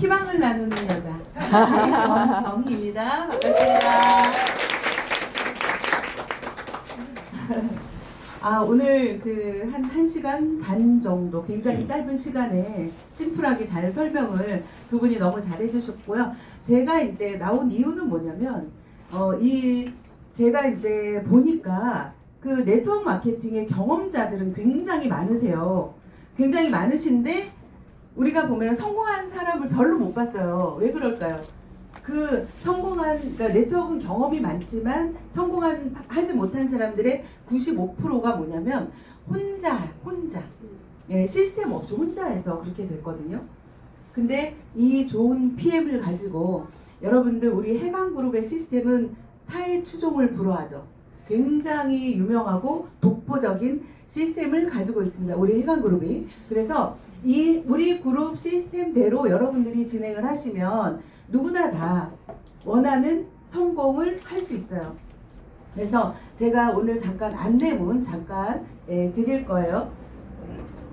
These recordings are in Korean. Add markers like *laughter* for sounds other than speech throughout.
희망을 나누는 여자 *laughs* 경희입니다. 반갑습니다. *laughs* 아 오늘 그한 1시간 반 정도 굉장히 짧은 시간에 심플하게 잘 설명을 두 분이 너무 잘 해주셨고요. 제가 이제 나온 이유는 뭐냐면 어 이 제가 이제 보니까 그 네트워크 마케팅의 경험자들은 굉장히 많으세요. 굉장히 많으신데 우리가 보면 성공한 사람을 별로 못 봤어요. 왜 그럴까요? 그 성공한 그러니까 네트워크는 경험이 많지만 성공한 하지 못한 사람들의 95%가 뭐냐면 혼자 혼자 예, 시스템 없이 혼자 해서 그렇게 됐거든요. 근데 이 좋은 PM을 가지고 여러분들 우리 해강 그룹의 시스템은 타의 추종을 불허하죠. 굉장히 유명하고 독보적인 시스템을 가지고 있습니다. 우리 해강 그룹이. 그래서 이 우리 그룹 시스템대로 여러분들이 진행을 하시면 누구나 다 원하는 성공을 할 수 있어요. 그래서 제가 오늘 잠깐 안내문 잠깐 예, 드릴 거예요.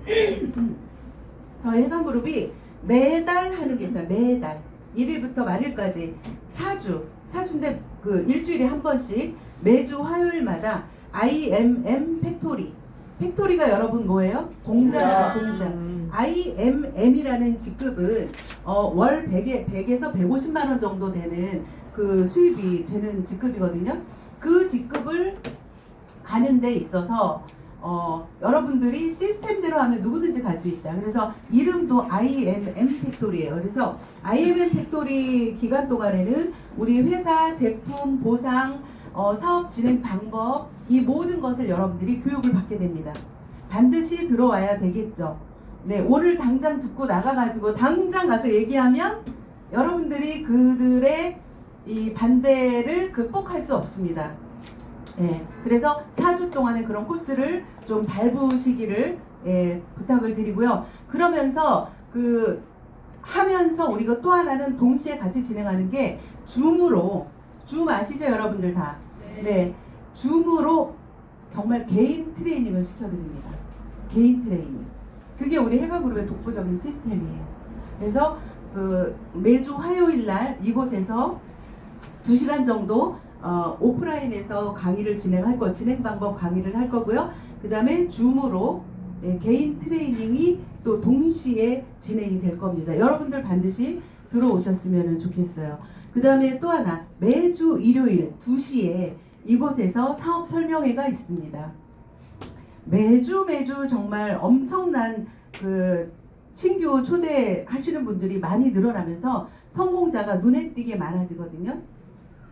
*clears throat* 저희 해당그룹이 매달 하는 게 있어요. 매달 1일부터 말일까지 4주 4주인데 그 일주일에 한 번씩 매주 화요일마다 IMM 팩토리. 팩토리가 여러분 뭐예요? 공장이죠 공장. IMM이라는 직급은 어, 월 100에, 100에서 150만 원 정도 되는 그 수입이 되는 직급이거든요. 그 직급을 가는 데 있어서 어, 여러분들이 시스템대로 하면 누구든지 갈 수 있다. 그래서 이름도 IMM 팩토리예요. 그래서 IMM 팩토리 기간 동안에는 우리 회사 제품 보상 어, 사업 진행 방법 이 모든 것을 여러분들이 교육을 받게 됩니다. 반드시 들어와야 되겠죠. 네, 오늘 당장 듣고 나가가지고 당장 가서 얘기하면 여러분들이 그들의 이 반대를 극복할 수 없습니다. 예, 그래서 4주 동안의 그런 코스를 좀 밟으시기를 예, 부탁을 드리고요. 그러면서 그 하면서 우리가 또 하나는 동시에 같이 진행하는 게 줌으로 줌 아시죠 여러분들 다? 네, 줌으로 정말 개인 트레이닝을 시켜드립니다. 개인 트레이닝. 그게 우리 해가그룹의 독보적인 시스템이에요. 그래서 그 매주 화요일 날 이곳에서 2시간 정도 어, 오프라인에서 강의를 진행할 거 진행 방법 강의를 할 거고요. 그 다음에 줌으로 네, 개인 트레이닝이 또 동시에 진행이 될 겁니다. 여러분들 반드시 들어오셨으면 좋겠어요. 그 다음에 또 하나 매주 일요일 2시에 이곳에서 사업 설명회가 있습니다. 매주 매주 정말 엄청난 그 신규 초대하시는 분들이 많이 늘어나면서 성공자가 눈에 띄게 많아지거든요.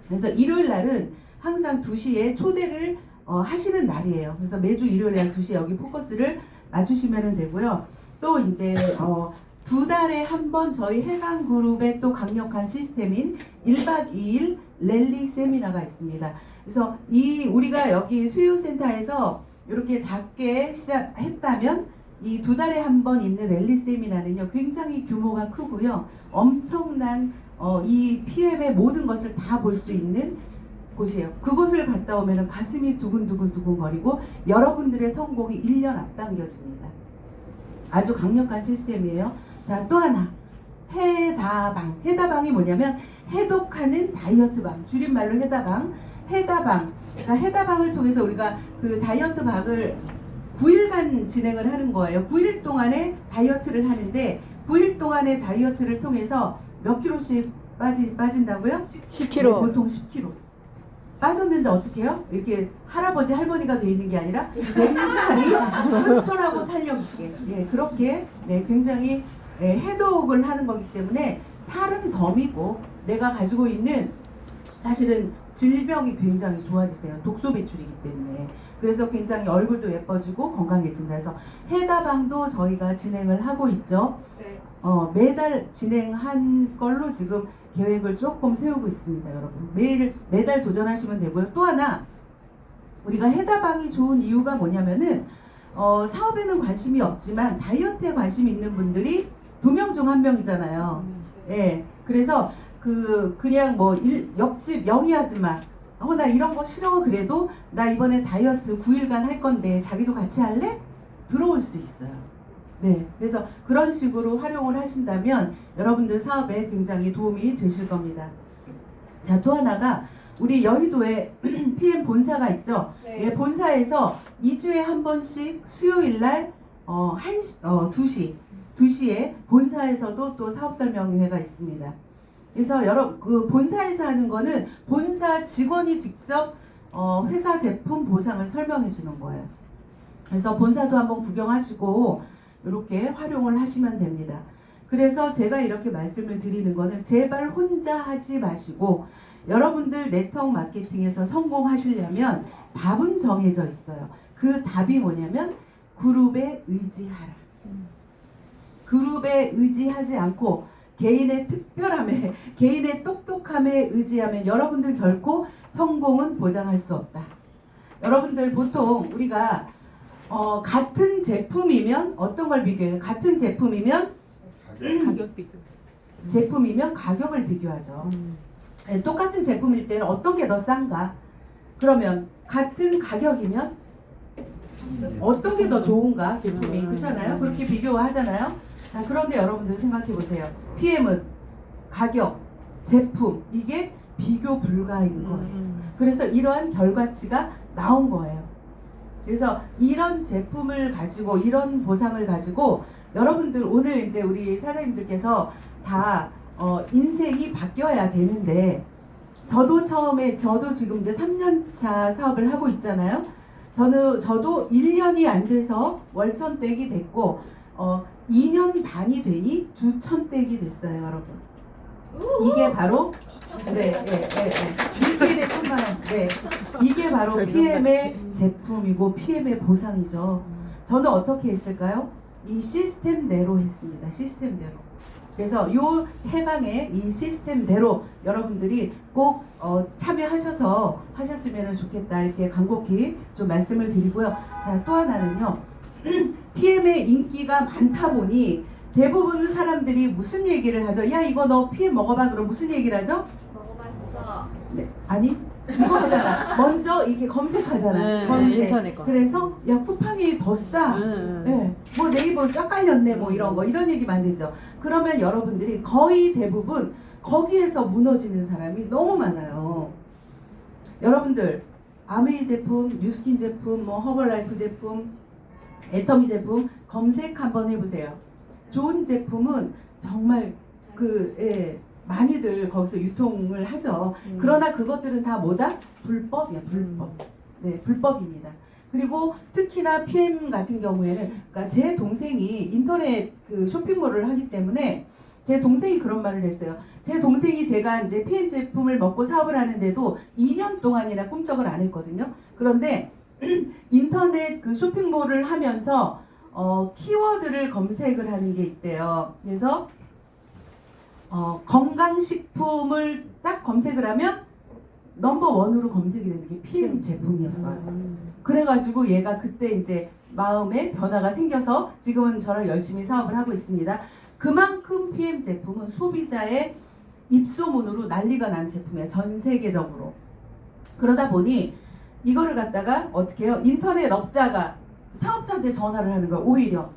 그래서 일요일 날은 항상 2시에 초대를 어, 하시는 날이에요. 그래서 매주 일요일 날 2시에 여기 포커스를 맞추시면 되고요. 또 이제 어, 두 달에 한 번 저희 해강 그룹의 또 강력한 시스템인 1박 2일 랠리 세미나가 있습니다. 그래서 이 우리가 여기 수요센터에서 이렇게 작게 시작했다면 이 두 달에 한 번 있는 랠리 세미나는요 굉장히 규모가 크고요 엄청난 어, 이 PM의 모든 것을 다 볼 수 있는 곳이에요. 그곳을 갔다 오면 가슴이 두근두근 두근거리고 여러분들의 성공이 1년 앞당겨집니다. 아주 강력한 시스템이에요. 자, 또 하나. 해다방. 해다방이 뭐냐면 해독하는 다이어트방. 줄임말로 해다방. 해다방. 그러니까 해다방을 통해서 우리가 그 다이어트 방을 9일간 진행을 하는 거예요. 9일 동안에 다이어트를 하는데 9일 동안의 다이어트를 통해서 몇 킬로씩 빠지, 빠진다고요? 네, 10kg. 보통 10kg. 빠졌는데 어떻게 해요? 이렇게 할아버지 할머니가 돼 있는 게 아니라 굉장히 튼튼하고 탄력 있게 예 그렇게 네 굉장히 예, 해독을 하는 거기 때문에 살은 덤이고 내가 가지고 있는 사실은 질병이 굉장히 좋아지세요 독소 배출이기 때문에 그래서 굉장히 얼굴도 예뻐지고 건강해진다 해서 해다방도 저희가 진행을 하고 있죠 네. 어, 매달 진행한 걸로 지금 계획을 조금 세우고 있습니다, 여러분. 매일 매달 도전하시면 되고요. 또 하나 우리가 해다방이 좋은 이유가 뭐냐면은 어, 사업에는 관심이 없지만 다이어트에 관심 있는 분들이 두 명 중 한 명이잖아요. 예. 그래서 그 그냥 뭐 일, 옆집 영희 아줌마 어나 이런 거 싫어 그래도 나 이번에 다이어트 9일간 할 건데 자기도 같이 할래? 들어올 수 있어요. 네, 그래서 그런 식으로 활용을 하신다면 여러분들 사업에 굉장히 도움이 되실 겁니다. 자, 또 하나가 우리 여의도에 *clears throat* PM 본사가 있죠. 예, 본사에서 2주에 한 번씩 수요일 날 어, 한 시, 어, 2시, 2시에 본사에서도 또 사업 설명회가 있습니다. 그래서 여러 그 본사에서 하는 거는 본사 직원이 직접 어, 회사 제품 보상을 설명해 주는 거예요. 그래서 본사도 한번 구경하시고 이렇게 활용을 하시면 됩니다. 그래서 제가 이렇게 말씀을 드리는 거는 제발 혼자 하지 마시고 여러분들 네트워크 마케팅에서 성공하시려면 답은 정해져 있어요. 그 답이 뭐냐면 그룹에 의지하라. 그룹에 의지하지 않고 개인의 특별함에 *laughs* 개인의 똑똑함에 의지하면 여러분들 결코 성공은 보장할 수 없다. 여러분들 보통 우리가 어, 같은 제품이면 어떤 걸 비교해요? 같은 제품이면 가격 비교. 제품이면 가격을 비교하죠. 음. 예, 똑같은 제품일 때는 어떤 게 더 싼가? 그러면 같은 가격이면 어떤 게 더 좋은가 제품이 음. 그렇잖아요. 그렇게 비교하잖아요. 자 그런데 여러분들 생각해 보세요. PM은 가격, 제품 이게 비교 불가인 거예요. 음. 그래서 이러한 결과치가 나온 거예요. 그래서 이런 제품을 가지고 이런 보상을 가지고 여러분들 오늘 이제 우리 사장님들께서 다 어, 인생이 바뀌어야 되는데 저도 처음에 저도 지금 이제 3년차 사업을 하고 있잖아요. 저는 저도 1년이 안 돼서 월천댁이 됐고 어, 2년 반이 되니 주천댁이 됐어요, 여러분. 이게 바로 네, 네, 네, 네. 일주일에 천만 원. 네, 이게 바로 PM의 제품이고 PM의 보상이죠. 저는 어떻게 했을까요? 이 시스템대로 했습니다. 시스템대로. 그래서 요 해강의 이 시스템대로 여러분들이 꼭 어, 참여하셔서 하셨으면 좋겠다 이렇게 간곡히 좀 말씀을 드리고요. 자 또 하나는요. *clears throat* PM의 인기가 많다 보니 대부분 사람들이 무슨 얘기를 하죠? 야 이거 너 PM 먹어봐. 그럼 무슨 얘기를 하죠? 먹어봤어. 네 아니 이거 하잖아. *laughs* 먼저 이렇게 검색하잖아. 네, 검색. 인터넷 거. 그래서 야 쿠팡이 더 싸. 음. 네, 뭐 네이버 쫙 깔렸네 뭐 이런 거 이런 얘기 만들죠. 그러면 여러분들이 거의 대부분 거기에서 무너지는 사람이 너무 많아요. 여러분들 아메이 제품, 뉴스킨 제품, 뭐 허벌라이프 제품, 애터미 제품 검색 한번 해보세요. 좋은 제품은 정말 그 예, 많이들 거기서 유통을 하죠. 음. 그러나 그것들은 다 뭐다? 불법이야, 불법. 네, 불법입니다. 그리고 특히나 PM 같은 경우에는 그러니까 제 동생이 인터넷 그 쇼핑몰을 하기 때문에 제 동생이 그런 말을 했어요. 제 동생이 제가 이제 PM 제품을 먹고 사업을 하는데도 2년 동안이나 꿈쩍을 안 했거든요. 그런데 *clears throat* 인터넷 그 쇼핑몰을 하면서 어, 키워드를 검색을 하는 게 있대요. 그래서 어, 건강식품을 딱 검색을 하면 넘버 원으로 검색이 되는 게 PM 제품이었어요. 음. 그래가지고 얘가 그때 이제 마음에 변화가 생겨서 지금은 저랑 열심히 사업을 하고 있습니다. 그만큼 PM 제품은 소비자의 입소문으로 난리가 난 제품이에요. 전 세계적으로. 그러다 보니 이거를 갖다가 어떻게 해요? 인터넷 업자가 사업자한테 전화를 하는 거예요. 오히려.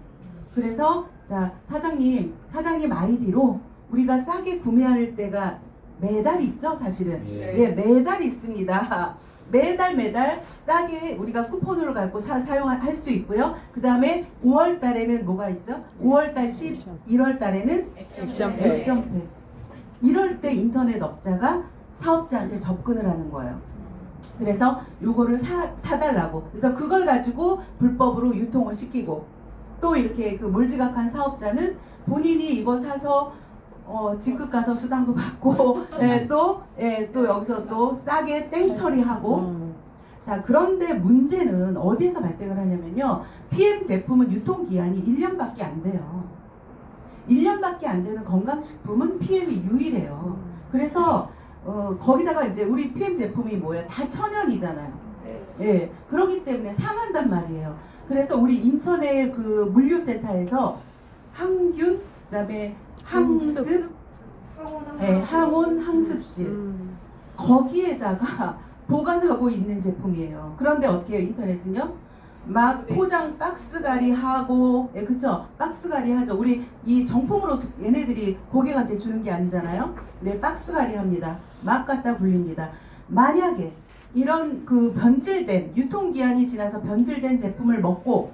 그래서 자 사장님, 사장님 아이디로 우리가 싸게 구매할 때가 매달 있죠, 사실은. 네. 예, 매달 있습니다. *laughs* 매달 매달 싸게 우리가 쿠폰으로 갖고 사, 사용할 수 있고요. 그 다음에 5월 달에는 뭐가 있죠? 5월 달 10, 1월 달에는 액션팩. 액션팩. 이럴 때 인터넷 업자가 사업자한테 접근을 하는 거예요. 그래서 요거를 사, 사달라고. 그래서 그걸 가지고 불법으로 유통을 시키고 또 이렇게 그 몰지각한 사업자는 본인이 이거 사서 어, 직급 가서 수당도 받고 예, 또, 예, 또 여기서 또 싸게 땡 처리하고. 음. 자 그런데 문제는 어디에서 발생을 하냐면요. PM 제품은 유통기한이 1년밖에 안 돼요. 1년밖에 안 되는 건강식품은 PM이 유일해요. 그래서 어, 거기다가 이제 우리 PM 제품이 뭐예요 다 천연이잖아요 예 그러기 때문에 상한단 말이에요 그래서 우리 인천의 그 물류센터에서 항균 그다음에 항습 예, 항온 항습실 음. 거기에다가 *laughs* 보관하고 있는 제품이에요. 그런데 어떻게 해요? 인터넷은요? 막 포장 박스가리 하고 예 그쵸? 박스가리 하죠. 우리 이 정품으로 얘네들이 고객한테 주는 게 아니잖아요? 네 박스가리 합니다. 막 갖다 굴립니다. 만약에 이런 그 변질된 유통기한이 지나서 변질된 제품을 먹고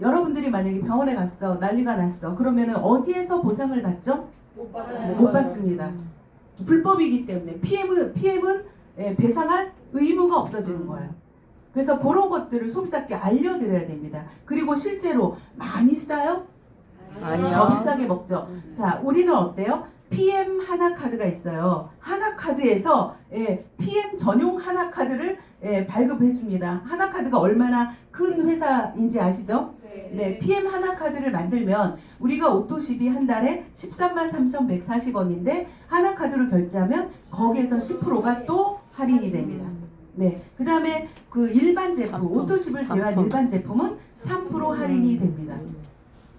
여러분들이 만약에 병원에 갔어 난리가 났어 그러면은 어디에서 보상을 받죠? 못못 받습니다. 불법이기 때문에. PM은 PM은 예, 배상할 의무가 없어지는 거예요. 그래서 그런 것들을 소비자께 알려드려야 됩니다. 그리고 실제로 많이 싸요? 아니요. 더 비싸게 먹죠. 자, 우리는 어때요? PM 하나 카드가 있어요. 하나 카드에서 예, PM 전용 하나 카드를 예, 발급해 줍니다. 하나 카드가 얼마나 큰 회사인지 아시죠? 네, PM 하나 카드를 만들면 우리가 오토십이 한 달에 13만 3,140원인데 하나 카드로 결제하면 거기에서 10%가 또 할인이 됩니다. 네, 그 다음에 그 일반 제품, 상품, 오토십을 제외한 상품. 일반 제품은 3% 할인이 됩니다.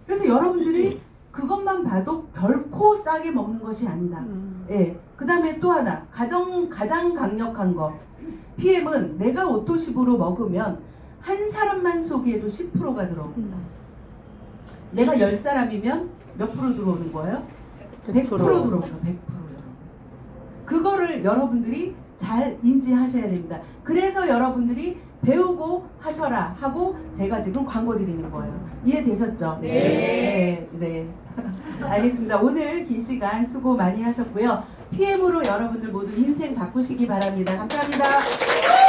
그래서 여러분들이 그것만 봐도 결코 싸게 먹는 것이 아니다. 예. 그 다음에 또 하나 가장 가장 강력한 거 PM은 내가 오토십으로 먹으면 한 사람만 소개해도 10%가 들어옵니다. 내가 10사람이면 몇 프로 들어오는 거예요? 100% 들어옵니다. 100% 여러분. 그거를 여러분들이 잘 인지하셔야 됩니다. 그래서 여러분들이 배우고 하셔라 하고 제가 지금 광고 드리는 거예요. 이해되셨죠? 네. 네. 네. *laughs* 알겠습니다. 오늘 긴 시간 수고 많이 하셨고요. PM으로 여러분들 모두 인생 바꾸시기 바랍니다. 감사합니다.